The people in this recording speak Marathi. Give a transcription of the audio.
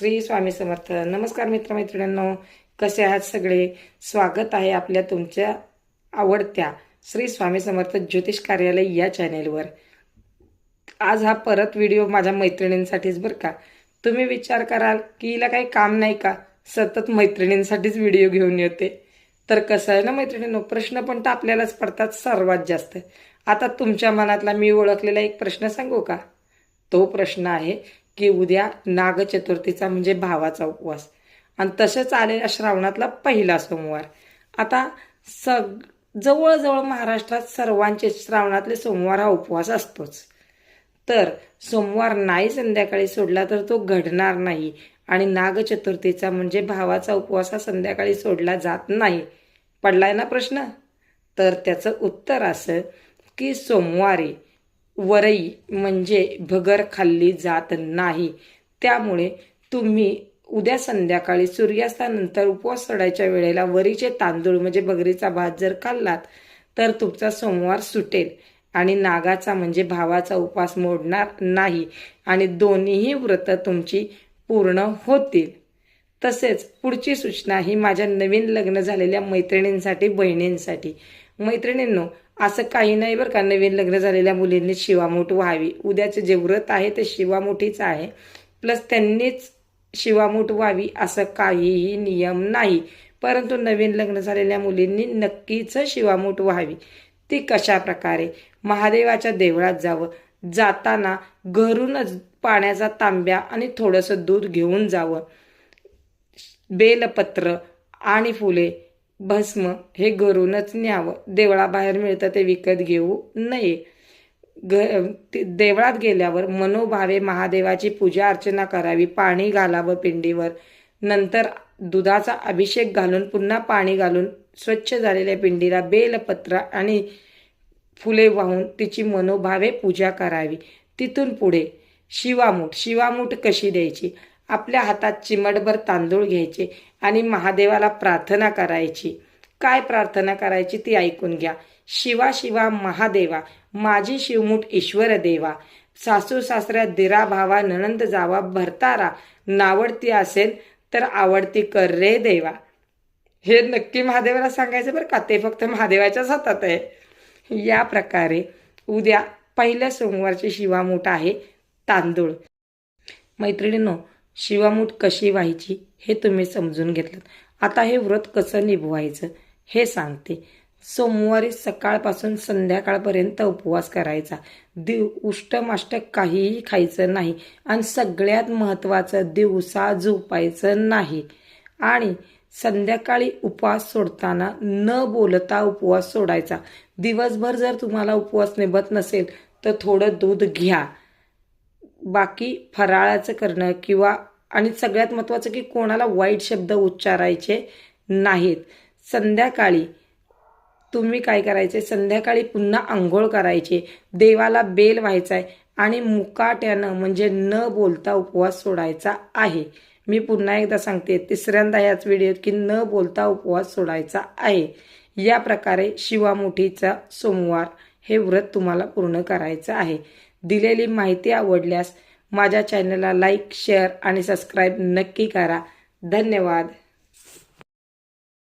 श्री स्वामी समर्थ. नमस्कार मित्रमैत्रिणींनो कसे आहात सगळे? स्वागत आहे आपल्या तुमच्या आवडत्या श्री स्वामी समर्थ ज्योतिष कार्यालय या चॅनेलवर आज हा परत व्हिडिओ माझ्या मैत्रिणींसाठीच बरं का? तुम्ही विचार कराल की हिला काही काम नाही का? सतत मैत्रिणींसाठीच व्हिडिओ घेऊन येते. तर कसं आहे ना मैत्रिणींनो प्रश्न पण तर आपल्यालाच पडतात सर्वात जास्त. आता तुमच्या मनातला मी ओळखलेला एक प्रश्न सांगू का? तो प्रश्न आहे की उद्या नागचतुर्थीचा म्हणजे भावाचा उपवास. आणि तसंच आलेला श्रावणातला पहिला सोमवार. आता सग जवळजवळ महाराष्ट्रात सर्वांचे श्रावणातले सोमवार हा उपवास असतोच. तर सोमवार नाही संध्याकाळी सोडला तर तो घडणार नाही आणि नागचतुर्थीचा म्हणजे भावाचा उपवास हा संध्याकाळी सोडला जात नाही. पडलाय ना प्रश्न? तर त्याचं उत्तर असं की सोमवारी वरई म्हणजे भगर खाल्ली जात नाही. त्यामुळे तुम्ही उद्या संध्याकाळी सूर्यास्तानंतर उपवास सोडायच्या वेळेला वरीचे तांदूळ म्हणजे भगरीचा भात जर खाल्लात तर तुमचा सोमवार सुटेल आणि नागाचा म्हणजे भावाचा उपवास मोडणार नाही आणि दोन्हीही व्रतं तुमची पूर्ण होतील. तसेच पुढची सूचना ही माझ्या नवीन लग्न झालेल्या मैत्रिणींसाठी बहिणींसाठी. मैत्रिणींनो असं काही नाही बरं का. नवीन लग्न झालेल्या मुलींनी शिवामोठ व्हावी. उद्याचं जे व्रत आहे ते शिवामोठीच आहे. प्लस त्यांनीच शिवामोठ व्हावी असं काहीही नियम नाही. परंतु नवीन लग्न झालेल्या मुलींनी नक्कीच शिवामोठ व्हावी. ती कशा प्रकारे? महादेवाच्या देवळात जावं. जाताना घरूनच पाण्याचा तांब्या आणि थोडंसं दूध घेऊन जावं. बेलपत्र आणि फुले भस्म हे घरूनच न्यावं. देवळाबाहेर मिळतं ते विकत घेऊ नये. ग ते- देवळात गेल्यावर मनोभावे महादेवाची पूजा अर्चना करावी पाणी घालावं पिंडीवर. नंतर दुधाचा अभिषेक घालून पुन्हा पाणी घालून स्वच्छ झालेल्या पिंडीला बेलपत्र आणि फुले वाहून तिची मनोभावे पूजा करावी. तिथून पुढे शिवामूठ. शिवामूठ कशी द्यायची? आपल्या हातात चिमटभर तांदूळ घ्यायचे आणि महादेवाला प्रार्थना करायची. काय प्रार्थना करायची ती ऐकून घ्या. शिवा शिवा महादेवा माझी शिवमूठ ईश्वर देवा. सासू सासऱ्या दिरा भावा ननंद जावा भरतारा नावडती असेल तर आवडती कर रे देवा. हे नक्की महादेवाला सांगायचं बरं का? ते फक्त महादेवाच्याच हातात आहे. या प्रकारे उद्या पहिल्या सोमवारची शिवामूठ आहे तांदूळ. मैत्रिणींनो शिवामूठ कशी व्हायची हे तुम्ही समजून घेतलं. आता हे व्रत कसं निभवायचं हे सांगते. सोमवारी सकाळपासून संध्याकाळपर्यंत उपवास करायचा. दिव उष्टमाष्ट काहीही खायचं नाही आणि सगळ्यात महत्त्वाचं दिवसा झोपायचं नाही. आणि संध्याकाळी उपवास सोडताना न बोलता उपवास सोडायचा. दिवसभर जर तुम्हाला उपवास निभत नसेल तर थोडं दूध घ्या. बाकी फराळाचं करणं किंवा आणि सगळ्यात महत्त्वाचं की कोणाला वाईट शब्द उच्चारायचे नाहीत. संध्याकाळी तुम्ही काय करायचे? संध्याकाळी पुन्हा आंघोळ करायचे. देवाला बेल व्हायचा आहे आणि मुकाट्यानं म्हणजे न बोलता उपवास सोडायचा आहे. मी पुन्हा एकदा सांगते तिसऱ्यांदा याच व्हिडिओत की न बोलता उपवास सोडायचा आहे. या प्रकारे शिवामुठीचा सोमवार हे व्रत तुम्हाला पूर्ण करायचं आहे. दिलेली माहिती आवडल्यास माझ्या चॅनलला लाईक शेअर आणि सबस्क्राईब नक्की करा. धन्यवाद.